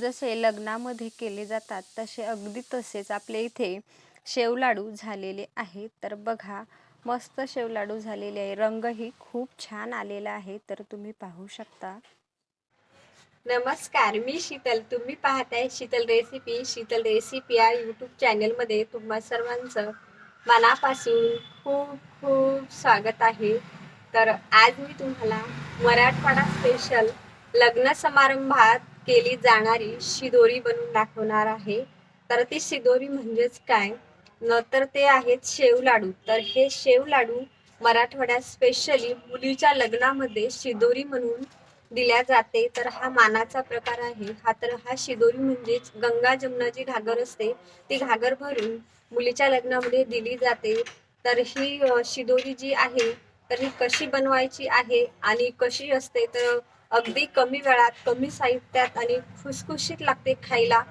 जसे लग्नामध्ये केले जातात तसे अगदी तसेच आपल्या इथे शेवलाडू झालेले आहे तर बघा मस्त शेवलाडू झालेले आहे. रंगही खूप छान आलेला आहे. तर तुम्ही पाहू शकता. नमस्कार मी शीतल. तुम्ही पाहताय शीतल रेसिपी. शीतल रेसिपी या यूट्यूब चॅनलमध्ये तुम्हा सर्वांचं मनापासून खूप खूप स्वागत आहे. तर आज मी तुम्हाला मराठवाडा स्पेशल लग्न समारंभात केली जाणारी शिदोरी बनवून दाखवणार आहे. तर ती शिदोरी म्हणजेच काय? न तर ते आहेत शेव लाडू तर हे शेव लाडू मराठवाड्यात स्पेशली मुलीच्या लग्नामध्ये शिदोरी म्हणून दिल्या जाते. तर हा मानाचा प्रकार आहे. हा तर हा शिदोरी म्हणजेच गंगा जमुना जी घागर असते ती घागर भरून मुलीच्या लग्नामध्ये दिली जाते. तर ही शिदोरी जी आहे तर ही कशी बनवायची आहे आणि कशी असते? तर अगदी कमी वेळात कमी साहित्यात आणि खुसखुशीत लागते खायला.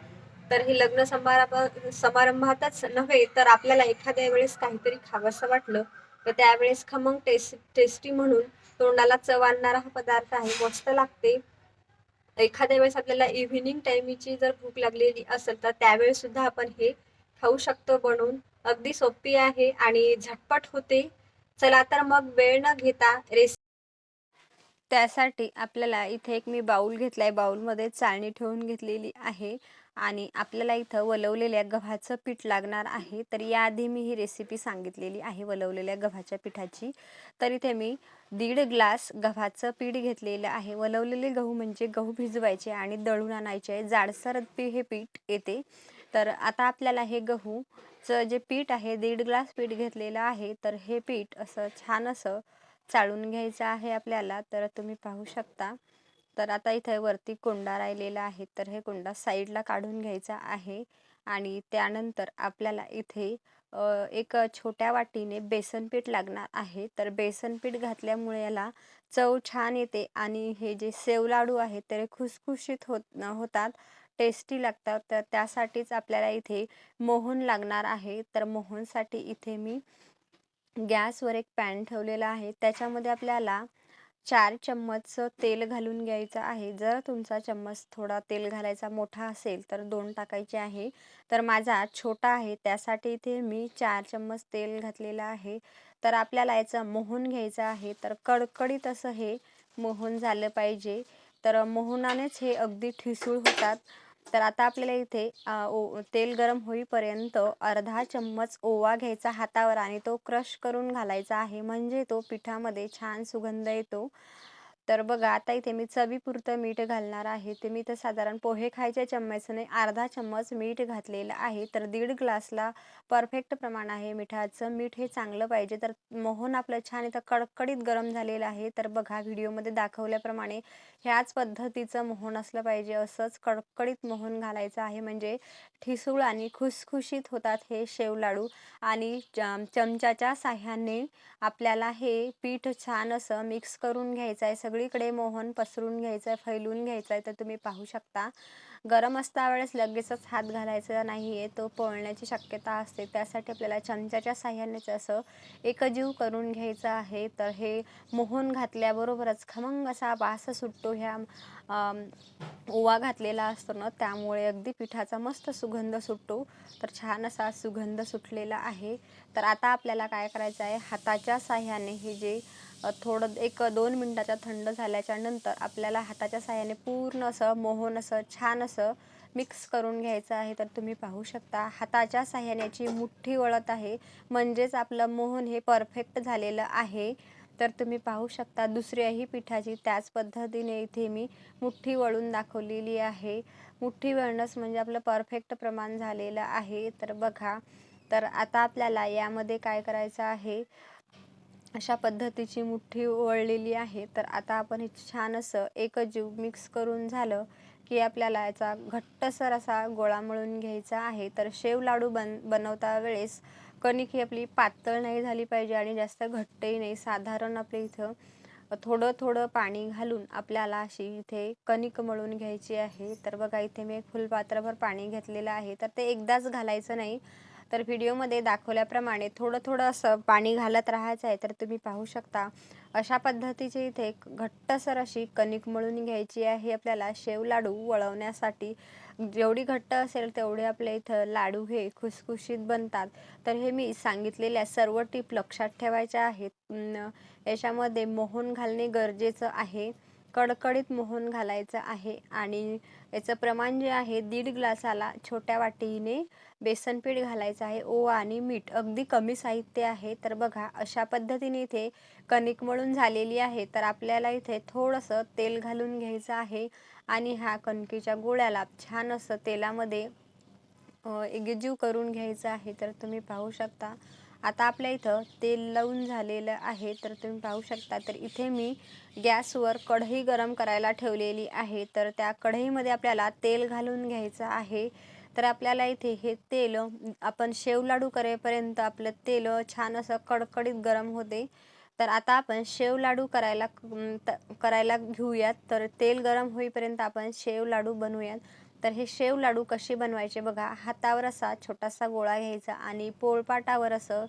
तर हे लग्न समारंभ समारंभातच नव्हे तर आपल्याला एखाद्या वेळेस काहीतरी खावंसं वाटलं तर त्यावेळेस खमंग टेस्ट टेस्टी म्हणून तोंडाला चव आणणारा हा पदार्थ आहे मस्त लागते. एखाद्या वेळेस आपल्याला इव्हिनिंग टाइमची जर भूक लागलेली असेल तर त्यावेळेस सुद्धा आपण हे खाऊ शकतो बनवून. अगदी सोपी आहे आणि झटपट होते. चला तर मग वेळ न घेता रेस त्यासाठी आपल्याला इथे एक मी बाऊल घेतला आहे बाऊलमध्ये चाळणी ठेवून घेतलेली आहे आणि आपल्याला इथं वलवलेल्या गव्हाचं पीठ लागणार आहे. तर याआधी मी ही रेसिपी सांगितलेली आहे वलवलेल्या गव्हाच्या पिठाची. तर इथे मी दीड ग्लास गव्हाचं पीठ घेतलेलं आहे. वलवलेले गहू म्हणजे गहू भिजवायचे आणि दळून आणायचे. आहे जाडसर हे पीठ येते. तर आता आपल्याला हे गहूचं जे पीठ आहे दीड ग्लास पीठ घेतलेलं आहे. तर हे पीठ असं छान असं चाळून घ्यायचं आहे आपल्याला तर तुम्ही पाहू शकता. तर आता इथे वरती कोंडा राहिलेला आहे तर हे कोंडा साईडला काढून घ्यायचा आहे. आणि त्यानंतर आपल्याला इथे एक छोट्या वाटीने बेसन पीठ लागणार आहे. तर बेसन पीठ घातल्यामुळे याला चव छान येते आणि हे जे सेव लाडू आहेत ते खुसखुशीत होत होतात टेस्टी लागतात. तर त्यासाठीच आपल्याला इथे मोहन लागणार आहे. तर मोहनसाठी इथे मी गॅसवर एक पॅन ठेवलेला आहे. त्याच्यामध्ये आपल्याला चार चम्मच तेल घालून घ्यायचं आहे. जर तुमचा चम्मच थोडा तेल घालायचा मोठा असेल तर दोन टाकायचे आहे. तर माझा छोटा आहे त्यासाठी इथे मी चार चम्मच तेल घातलेलं आहे. तर आपल्याला याचं मोहन घ्यायचं आहे. तर कडकडीत असं हे मोहन झालं पाहिजे. तर मोहनानेच हे अगदी ठिसूळ होतात. तर आता आपल्याला इथे ओ तेल गरम होईपर्यंत अर्धा चम्मच ओवा घ्यायचा हातावर आणि तो क्रश करून घालायचा आहे. म्हणजे तो पिठामध्ये छान सुगंध येतो. तर बघा आता इथे मी चवीपुरतं मीठ घालणार आहे. ते मी तर साधारण पोहे खायच्या चम्मचने अर्धा चम्मच मीठ घातलेलं आहे. तर दीड ग्लासला परफेक्ट प्रमाण आहे मिठाचं. मीठ हे चांगलं पाहिजे. तर मोहन आपलं छान इथं कडकडीत गरम झालेलं आहे. तर बघा व्हिडिओमध्ये दाखवल्याप्रमाणे ह्याच पद्धतीचं मोहन असलं पाहिजे. असंच कडकडीत मोहन घालायचं आहे. म्हणजे ठिसूळ आणि खुसखुशीत होतात हे शेव लाडू. आणि चम चमच्याच्या साह्याने आपल्याला हे पीठ छान असं मिक्स करून घ्यायचं आहे. सगळीकडे मोहन पसरून घ्यायचं आहे फैलून घ्यायचं आहे तर तुम्ही पाहू शकता. गरम असता वेळेस लगेचच हात घालायचा नाही आहे तो पोळण्याची शक्यता असते. त्यासाठी आपल्याला चमच्याच्या साह्यानेच असं एकजीव करून घ्यायचं आहे. तर हे मोहन घातल्याबरोबरच खमंग असा वास सुटतो ह्या ओवा घातलेला असतो ना त्यामुळे अगदी पिठाचा मस्त सुगंध सुटतो. तर छान असा सुगंध सुटलेला आहे. तर आता आपल्याला काय करायचं आहे हाताच्या साह्याने हे जे थोडं एक दोन मिनटाच्या थंड झाल्याच्यानंतर आपल्याला हाताच्या साह्याने पूर्ण असं मोहन असं छान असं मिक्स करून घ्यायचं आहे तर तुम्ही पाहू शकता. हाताच्या साह्याण्याची मुठ्ठी वळत आहे. म्हणजेच आपलं मोहन हे परफेक्ट झालेलं आहे. तर तुम्ही पाहू शकता दुसऱ्याही पिठाची त्याच पद्धतीने इथे मी मुठ्ठी वळून दाखवलेली आहे. मुठ्ठी वळणंच म्हणजे आपलं परफेक्ट प्रमाण झालेलं आहे. तर बघा तर आता आपल्याला यामध्ये काय करायचं आहे? अशा पद्धतीची मुठ्ठी वळलेली आहे. तर आता आपण हे छान असं एकजीव मिक्स करून झालं की आपल्याला याचा घट्टसर असा गोळा मळून घ्यायचा आहे. तर शेव लाडू बन बनवता वेळेस कणिक ही आपली पातळ नाही झाली पाहिजे आणि जास्त घट्टही नाही. साधारण आपल्या इथं थोडं थोडं पाणी घालून आपल्याला अशी इथे कणिक मळून घ्यायची आहे. तर बघा इथे मी एक फुलपात्रभर पाणी घेतलेलं आहे. तर ते एकदाच घालायचं नाही. तर व्हिडिओमध्ये दाखवल्याप्रमाणे थोडं थोडं असं पाणी घालत राहायचं आहे तर तुम्ही पाहू शकता. अशा पद्धतीचे इथे घट्टसर अशी कणिक मळून घ्यायची आहे आपल्याला शेव लाडू वळवण्यासाठी. जेवढी घट्ट असेल तेवढे आपल्या इथं लाडू हे खुसखुशीत बनतात. तर हे मी सांगितलेल्या सर्व टीप लक्षात ठेवायच्या आहेत. याच्यामध्ये मोहन घालणे गरजेचं आहे. कडकडीत मोहन घालायचं आहे आणि याचं प्रमाण जे आहे दीड ग्लासाला छोट्या वाटीने बेसनपीठ घालायचं आहे. ओवा आणि मीठ अगदी कमी साहित्य आहे. तर बघा अशा पद्धतीने इथे कणिक मळून झालेली आहे. तर आपल्याला इथे थोडंसं तेल घालून घ्यायचं आहे आणि ह्या कणकीच्या गोळ्याला छान असं तेलामध्ये अ, एकजीव करून घ्यायचं आहे. तर तुम्ही पाहू शकता आता आपल्या इथं तेल लावून झालेलं आहे तर तुम्ही पाहू शकता. तर इथे मी गॅसवर कढई गरम करायला ठेवलेली आहे. तर त्या कढईमध्ये आपल्याला तेल घालून घ्यायचं आहे. तर आपल्याला इथे हे तेल आपण शेव लाडू करेपर्यंत आपलं तेल छान असं कडकडीत गरम होते. तर आता आपण शेव लाडू करायला करायला घेऊयात. तर तेल गरम होईपर्यंत आपण शेव लाडू बनवूयात. तर हे शेव लाडू कसे बनवायचे बघा. हातावर असा छोटासा गोळा घ्यायचा आणि पोळपाटावर असं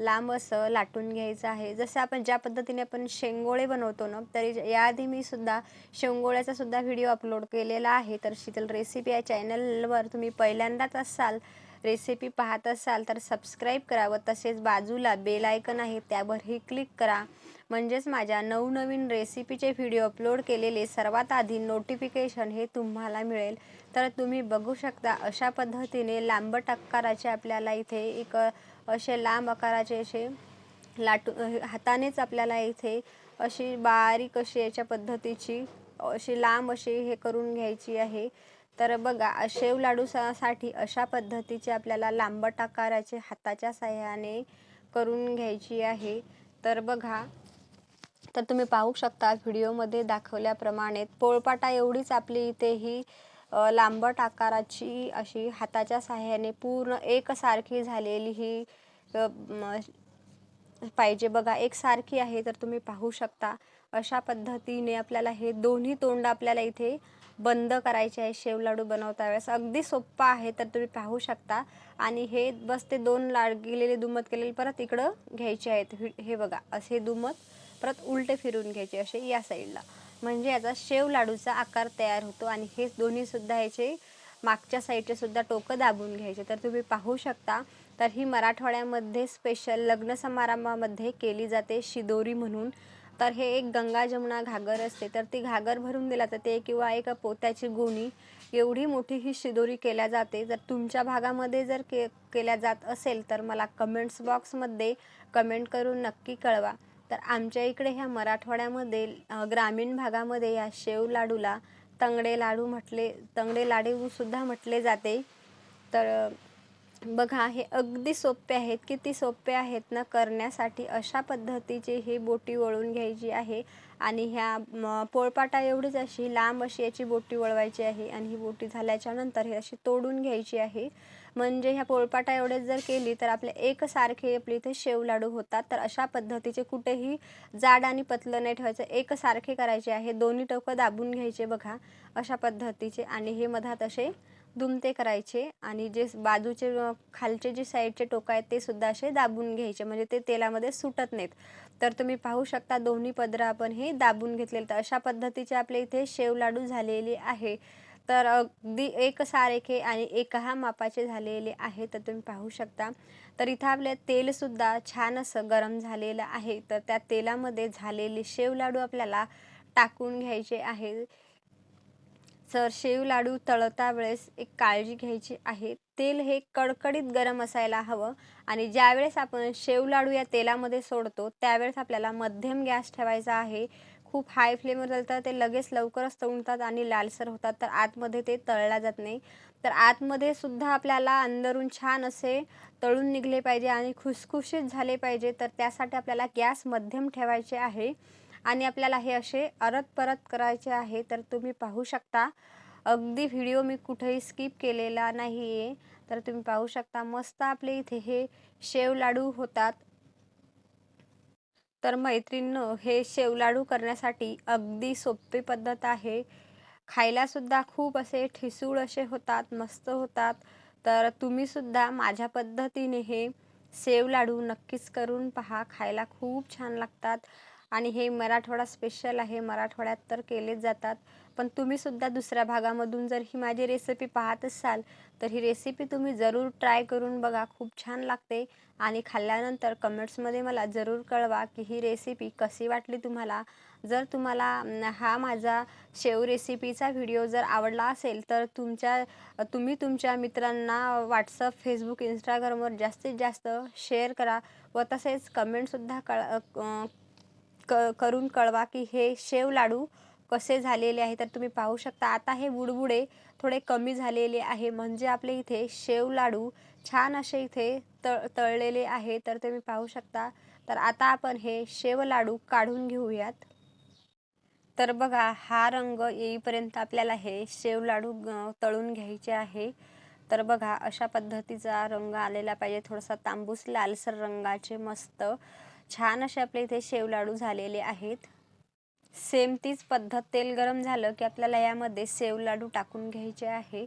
लांब असं लाटून घ्यायचं आहे. जसं आपण ज्या पद्धतीने आपण शेंगोळे बनवतो ना तरी याआधी मी सुद्धा शेंगोळ्याचा सुद्धा व्हिडिओ अपलोड केलेला आहे. तर शीतल रेसिपी या चॅनलवर तुम्ही पहिल्यांदाच असाल रेसिपी पाहत असाल तर सबस्क्राईब करा व तसेच बाजूला बेल आयकन आहे त्यावरही क्लिक करा. म्हणजेच माझ्या नवनवीन रेसिपीचे व्हिडिओ अपलोड केलेले सर्वात आधी नोटिफिकेशन हे तुम्हाला मिळेल. तर तुम्ही बघू शकता अशा पद्धतीने लांबट आकाराचे आपल्याला इथे एक असे लांब आकाराचे असे लाटू हातानेच आपल्याला इथे अशी बारीक अशी याच्या पद्धतीची अशी लांब अशी हे करून घ्यायची आहे. तर बघा शेव लाडू अशा पद्धतीचे आपल्याला लांबट आकाराचे हाताच्या साह्याने करून घ्यायची आहे. तर बघा तर तुम्ही पाहू शकता व्हिडिओमध्ये दाखवल्याप्रमाणे पोळपाटा एवढीच आपली इथे ही लांबट आकाराची अशी हाताच्या साह्याने पूर्ण एकसारखी झालेली ही पाहिजे. बघा एकसारखी आहे तर तुम्ही पाहू शकता. अशा पद्धतीने आपल्याला हे दोन्ही तोंड आपल्याला इथे बंद करायचे आहे शेव लाडू बनवता वेळेस अगदी सोप्पा आहे तर तुम्ही पाहू शकता. आणि हे बस ते दोन लाड गेलेले दुमत केलेले परत इकडं घ्यायचे आहेत. हे- बघा असे दुमत परत उलटे फिरून घ्यायचे असे या साईडला. म्हणजे याचा शेव लाडूचा आकार तयार होतो आणि हे दोन्हीसुद्धा याचे मागच्या साईडचे सुद्धा टोकं दाबून घ्यायचे. तर तुम्ही पाहू शकता तर ही मराठवाड्यामध्ये स्पेशल लग्न समारंभामध्ये केली जाते शिदोरी म्हणून. तर हे एक गंगा जमुना घागर असते. तर ती घागर भरून दिला जाते किंवा एक पोत्याची गोणी एवढी मोठी ही शिदोरी केल्या जाते. जर तुमच्या भागामध्ये जर के केल्या जात असेल तर मला कमेंट्स बॉक्समध्ये कमेंट करून नक्की कळवा. तर आमच्या इकडे ह्या मराठवाड्यामध्ये ग्रामीण भागामध्ये या शेव लाडूला तंगडे लाडू म्हटले तंगडे लाडूसुद्धा म्हटले जाते. तर बघा हे अगदी सोपे आहेत. किती सोपे आहेत ना करण्यासाठी. अशा पद्धतीची ही बोटी वळून घ्यायची आहे. आणि ह्या पोळपाटा एवढीच अशी लांब अशी याची बोटी वळवायची आहे. आणि ही बोटी झाल्याच्यानंतर हे अशी तोडून घ्यायची आहे. म्हणजे ह्या पोळपाटा एवढेच जर केली तर आपले एकसारखे आपले इथे शेव लाडू होतात. तर अशा पद्धतीचे कुठेही जाड आणि पतलं नाही ठेवायचं. एकसारखे करायचे आहे. दोन्ही टोकं दाबून घ्यायचे बघा अशा पद्धतीचे. आणि हे मधात असे दुमते करायचे आणि जे बाजूचे खालचे जे साईडचे टोकं आहेत ते सुद्धा असे दाबून घ्यायचे. म्हणजे ते तेलामध्ये सुटत नाहीत. तर तुम्ही पाहू शकता दोन्ही पदरं आपण हे दाबून घेतलेले तर अशा पद्धतीचे आपले इथे शेव लाडू झालेले आहे. तर अगदी एक सारखे आणि एका मापाचे झालेले आहे. तर तुम्ही पाहू शकता. तर इथं आपले तेलसुद्धा छान असं गरम झालेलं आहे. तर त्या तेलामध्ये झालेले शेव लाडू आपल्याला टाकून घ्यायचे आहे. सर शेव लाडू तळता वेळेस एक काळजी घ्यायची आहे. तेल हे कडकडीत गरम असायला हवं आणि ज्यावेळेस आपण शेव लाडू या तेलामध्ये सोडतो त्यावेळेस आपल्याला मध्यम गॅस ठेवायचा आहे. खूप हाय फ्लेमवर जळतात तर ते लगेच लवकरच तळतात आणि लालसर होतात तर आतमध्ये ते तळला जात नाही. तर आतमध्ये सुद्धा आपल्याला अंदरून छान असे तळून निघले पाहिजे आणि खुसखुशीत झाले पाहिजे तर त्यासाठी आपल्याला गॅस मध्यम ठेवायचे आहे. आणि आपल्याला हे असे अरत परत करायचे आहे तर तुम्ही पाहू शकता. अगदी व्हिडिओ मी कुठेही स्किप केलेला नाही आहे तर तुम्ही पाहू शकता. मस्त आपले इथे हे शेव लाडू होतात. तर मैत्रिणींनो हे शेव लाडू करण्यासाठी अगदी सोपी पद्धत आहे. खायला सुद्धा खूप असे ठिसूळ असे होतात मस्त होतात. तर तुम्हीसुद्धा माझ्या पद्धतीने हे सेव लाडू नक्कीच करून पहा. खायला खूप छान लागतात. आणि हे मराठवाडा स्पेशल आहे. मराठवाड्यात तर केलेच जातात. पण तुम्हीसुद्धा दुसऱ्या भागामधून जर ही माझी रेसिपी पाहत असाल तर ही रेसिपी तुम्ही जरूर ट्राय करून बघा. खूप छान लागते. आणि खाल्ल्यानंतर कमेंट्समध्ये मला जरूर कळवा की ही रेसिपी कशी वाटली तुम्हाला. जर तुम्हाला हा माझा शेव रेसिपीचा व्हिडिओ जर आवडला असेल तर तुमच्या तुम्ही तुमच्या मित्रांना व्हॉट्सअप फेसबुक इंस्टाग्रामवर जास्तीत जास्त शेअर करा व तसेच कमेंटसुद्धा कळ क करून कळवा की हे शेव लाडू कसे झालेले आहे तर तुम्ही पाहू शकता. आता हे बुडबुडे थोडे कमी झालेले आहे. म्हणजे आपले इथे शेव लाडू छान असे इथे तळ तळलेले आहे तर तुम्ही पाहू शकता. तर आता आपण हे शेव लाडू काढून घेऊयात. तर बघा हा रंग येईपर्यंत आपल्याला हे शेव लाडू तळून घ्यायचे आहे. तर बघा अशा पद्धतीचा रंग आलेला पाहिजे. थोडासा तांबूस लालसर रंगाचे मस्त छान असे आपल्या इथे शेव लाडू झालेले आहेत. सेम तीच पद्धत तेल गरम झालं की आपल्याला यामध्ये सेव लाडू टाकून घ्यायचे आहे.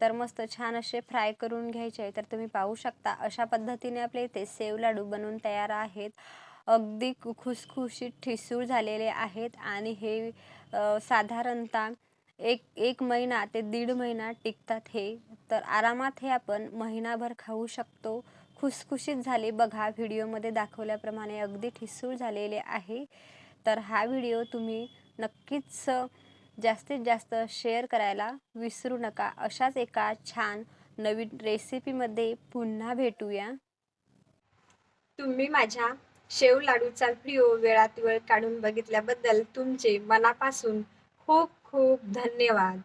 तर मस्त छान असे फ्राय करून घ्यायचे आहे. तर तुम्ही पाहू शकता अशा पद्धतीने आपल्या इथे सेव लाडू बनवून तयार आहेत. अगदी खुसखुशीत ठिसूळ झालेले आहेत आणि हे साधारणतः एक एक महिना ते दीड महिना टिकतात हे. तर आरामात हे आपण महिनाभर खाऊ शकतो. खुसखुशीत झाले. बघा व्हिडिओमध्ये दाखवल्याप्रमाणे अगदी ठिसूळ झालेले आहे. तर हा व्हिडिओ तुम्ही नक्कीच जास्तीत जास्त शेअर करायला विसरू नका. अशाच एका छान नवीन रेसिपीमध्ये पुन्हा भेटूया. तुम्ही माझ्या शेव लाडूचा व्हिडिओ वेळात वेळ काढून बघितल्याबद्दल तुमचे मनापासून खूप खूप धन्यवाद.